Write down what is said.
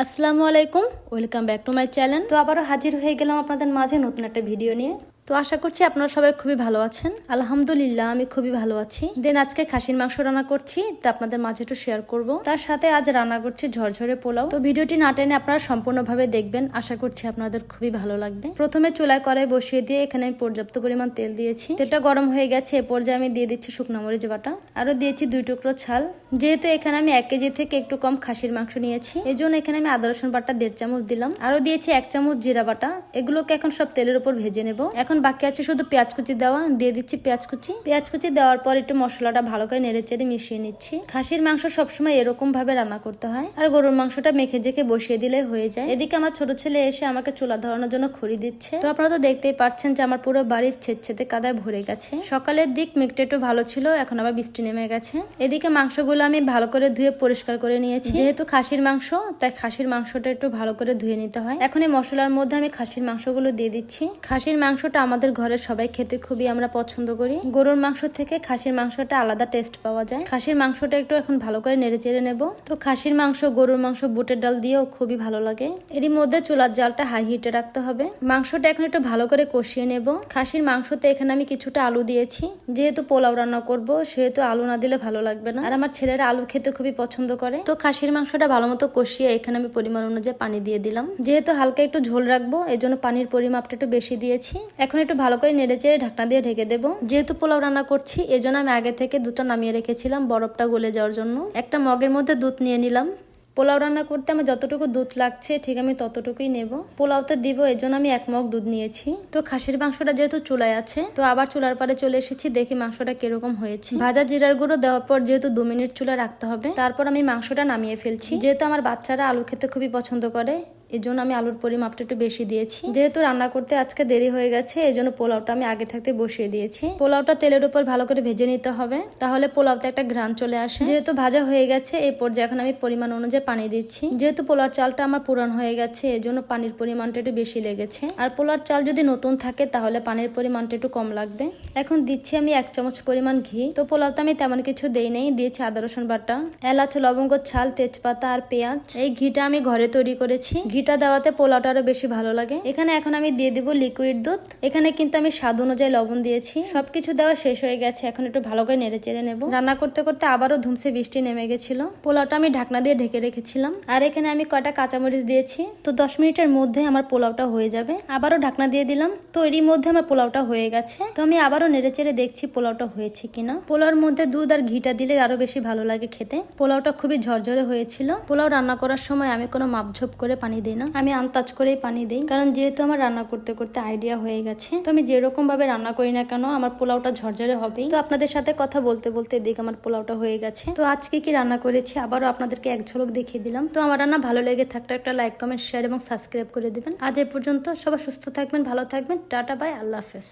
আসসালামু আলাইকুম, welcome back to my channel. তো আবারও হাজির হয়ে গেলাম আপনাদের মাঝে নতুন একটা ভিডিও নিয়ে। তো আশা করছি আপনারা সবাই খুবই ভালো আছেন। আলহামদুলিল্লাহ, আমি খুবই ভালো আছি। দেন আজকে খাসির মাংস রান্না করছি, তা আপনাদের মাঝে একটু শেয়ার করব। তার সাথে আজ রান্না করছি ঝরঝরে পোলাও। তো ভিডিওটি না টেনে আপনারা সম্পূর্ণভাবে দেখবেন। আশা করছি আপনাদের খুবই ভালো লাগবে। প্রথমে চুলায় কড়াই বসিয়ে দিয়ে এখানে আমি পর্যাপ্ত পরিমাণ তেল দিয়েছি। তেলটা গরম হয়ে গেছে, এ পর্যায়ে আমি দিয়ে দিচ্ছি শুকনো মরিচ বাটা। আরও দিয়েছি দুই টুকরো ছাল। যেহেতু এখানে আমি এক কেজি থেকে একটু কম খাসির মাংস নিয়েছি এই জন্য এখানে আমি আদা রসুন বাটা দেড় চামচ দিলাম। আরও দিয়েছি এক চামচ জিরা বাটা। এগুলোকে এখন সব তেলের উপর ভেজে নেব। এখন বাকি আছে শুধু পেঁয়াজ কুচি দেওয়া, দিয়ে দিচ্ছি পেঁয়াজ কুচি। পেঁয়াজ কুচি দেওয়ার পর একটু মশলাটা ভালো করে নেড়ে চেড়ে মিশিয়ে নিচ্ছি। খাসির মাংস সবসময় এরকম ভাবে রান্না করতে হয়। আর গরুর মাংসটা মেখে জেখে বসিয়ে দিলে হয়ে যায়। এদিকে আমার ছোট ছেলে এসে আমাকে চুলা ধরানোর জন্য খড়ি দিচ্ছে। তো আপনারা তো দেখতেই পাচ্ছেন যে আমার পুরো বাড়ির ছেদছেদে কাদায় ভরে গেছে। সকালের দিক মেঘটা একটু ভালো ছিল, এখন আবার বৃষ্টি নেমে গেছে। এদিকে মাংসগুলো আমি ভালো করে ধুয়ে পরিষ্কার করে নিয়েছি। যেহেতু খাসির মাংস, তাই খাসির মাংসটা একটু ভালো করে ধুয়ে নিতে হয়। এখন এই মশলার মধ্যে আমি খাসির মাংসগুলো দিয়ে দিচ্ছি। খাসির মাংসটা আমাদের ঘরের সবাই খেতে খুবই আমরা পছন্দ করি। গরুর মাংস থেকে খাসির মাংসটা আলাদা টেস্ট পাওয়া যায়। খাসির মাংসটা একটু এখন ভালো করে নেড়ে চেড়ে নেব। তো খাসির মাংস, গরুর মাংস, বুটের ডাল দিয়েও খুবই ভালো লাগে। এরই মধ্যে চুলার জালটা হাই হিটে রাখতে হবে। মাংসটা এখন একটু ভালো করে কষিয়ে নেব। খাসির মাংসতে এখানে আমি কিছুটা আলু দিয়েছি। যেহেতু পোলাও রান্না করব, সেহেতু আলু না দিলে ভালো লাগবে না। আর আমার ছেলেরা আলু খেতে খুবই পছন্দ করে। তো খাসির মাংসটা ভালো মতো কষিয়ে এখানে আমি পরিমাণ অনুযায়ী পানি দিয়ে দিলাম। যেহেতু হালকা একটু ঝোল রাখব এই জন্য পানির পরিমাপটা একটু বেশি দিয়েছি। এখন একটু ভালো করে নেড়ে চেড়ে ঢাকনা দিয়ে ঢেকে দেবো। যেহেতু পোলাও রান্না করছি, এজন্য আমি আগে থেকে দুটো নামিয়ে রেখেছিলাম বরফটা গলে যাওয়ার জন্য। একটা মগের মধ্যে দুধ নিয়ে নিলাম। পোলাও রান্না করতে আমার যতটুকু দুধ লাগছে, ঠিক আমি ততটুকুই নেব। পোলাওতে দিব এই জন্য আমি এক মগ দুধ নিয়েছি। তো খাসির মাংসটা যেহেতু চুলায় আছে, তো আবার চুলার পারে চলে এসেছি, দেখি মাংসটা কীরকম হয়েছে। ভাজা জিরার গুঁড়ো দেওয়ার পর যেহেতু দু মিনিট চুলা রাখতে হবে, তারপর আমি মাংসটা নামিয়ে ফেলছি। যেহেতু আমার বাচ্চারা আলু খেতে খুবই পছন্দ করে এই জন্য আমি আলুর পরিমাপটা একটু বেশি দিয়েছি। যেহেতু রান্না করতে আজকে দেরি হয়ে গেছে এই জন্য পোলাওটা আমি আগে থাকতে বসিয়ে দিয়েছি। পোলাওটা তেলের উপর ভালো করে ভেজে নিতে হবে, তাহলে পোলাওতে একটা ঘ্রাণ চলে আসে। যেহেতু ভাজা হয়ে গেছে, এই পর্যায়ে এখন আমি পরিমাণ অনুযায়ী পানি দিচ্ছি। যেহেতু পোলার চালটা আমার পুরান হয়ে গেছে এই জন্য পানির পরিমাণটা একটু বেশি লেগেছে। আর পোলার চাল যদি নতুন থাকে, তাহলে পানির পরিমাণটা একটু কম লাগবে। এখন দিচ্ছি আমি এক চামচ পরিমাণ ঘি। তো পোলাওতে আমি তেমন কিছু দেই নেই, দিয়েছি আদা রসুন বাটা, এলাচ, লবঙ্গ, ছাল, তেজপাতা আর পেঁয়াজ। এই ঘিটা আমি ঘরে তৈরি করেছি। ঘিটা দেওয়াতে পোলাওটা আরও বেশি ভালো লাগে। এখানে এখন আমি দিয়ে দিব লিকুইড দুধ। এখানে কিন্তু আমি স্বাদ অনুযায়ী লবণ দিয়েছি। সবকিছু দেওয়া শেষ হয়ে গেছে। এখন একটু ভালো করে নেড়ে চেড়ে নেব। রান্না করতে করতে আবারও ধুমসে বৃষ্টি নেমে গেছিল। পোলাওটা আমি ঢাকনা দিয়ে ঢেকে রেখেছিলাম। আর এখানে আমি কয়টা কাঁচামরিচ দিয়েছি। তো দশ মিনিটের মধ্যে আমার পোলাওটা হয়ে যাবে। আবারও ঢাকনা দিয়ে দিলাম। তো এরই মধ্যে আমার পোলাওটা হয়ে গেছে। তো আমি আবারও নেড়ে চেড়ে দেখছি পোলাওটা হয়েছে কিনা। পোলাওর মধ্যে দুধ আর ঘিটা দিলে আরও বেশি ভালো লাগে খেতে। পোলাওটা খুবই ঝরঝরে হয়েছিল। পোলাও রান্না করার সময় আমি কোনো মাপঝোপ করে পানি দিই না। আমি আন্তাজ করেই পানি দিই। কারণ যেহেতু আমার রান্না করতে করতে আইডিয়া হয়ে গেছে, তো আমি যেরকম ভাবে রান্না করি না কেন, আমার পোলাওটা ঝরঝরে হবেই। তো আপনাদের সাথে কথা বলতে বলতে এদিকে আমার পোলাওটা হয়ে গেছে। তো আজকে কি রান্না করেছি আবারও আপনাদেরকে এক ঝলক দেখিয়ে দিলাম। তো আমার রান্না ভালো লেগে থাকলে একটা লাইক কমেন্ট শেয়ার এবং সাবস্ক্রাইব করে দেবেন। আজ এ পর্যন্ত সবাই সুস্থ থাকবেন, ভালো থাকবেন। টাটা বাই আল্লাহ হাফেজ।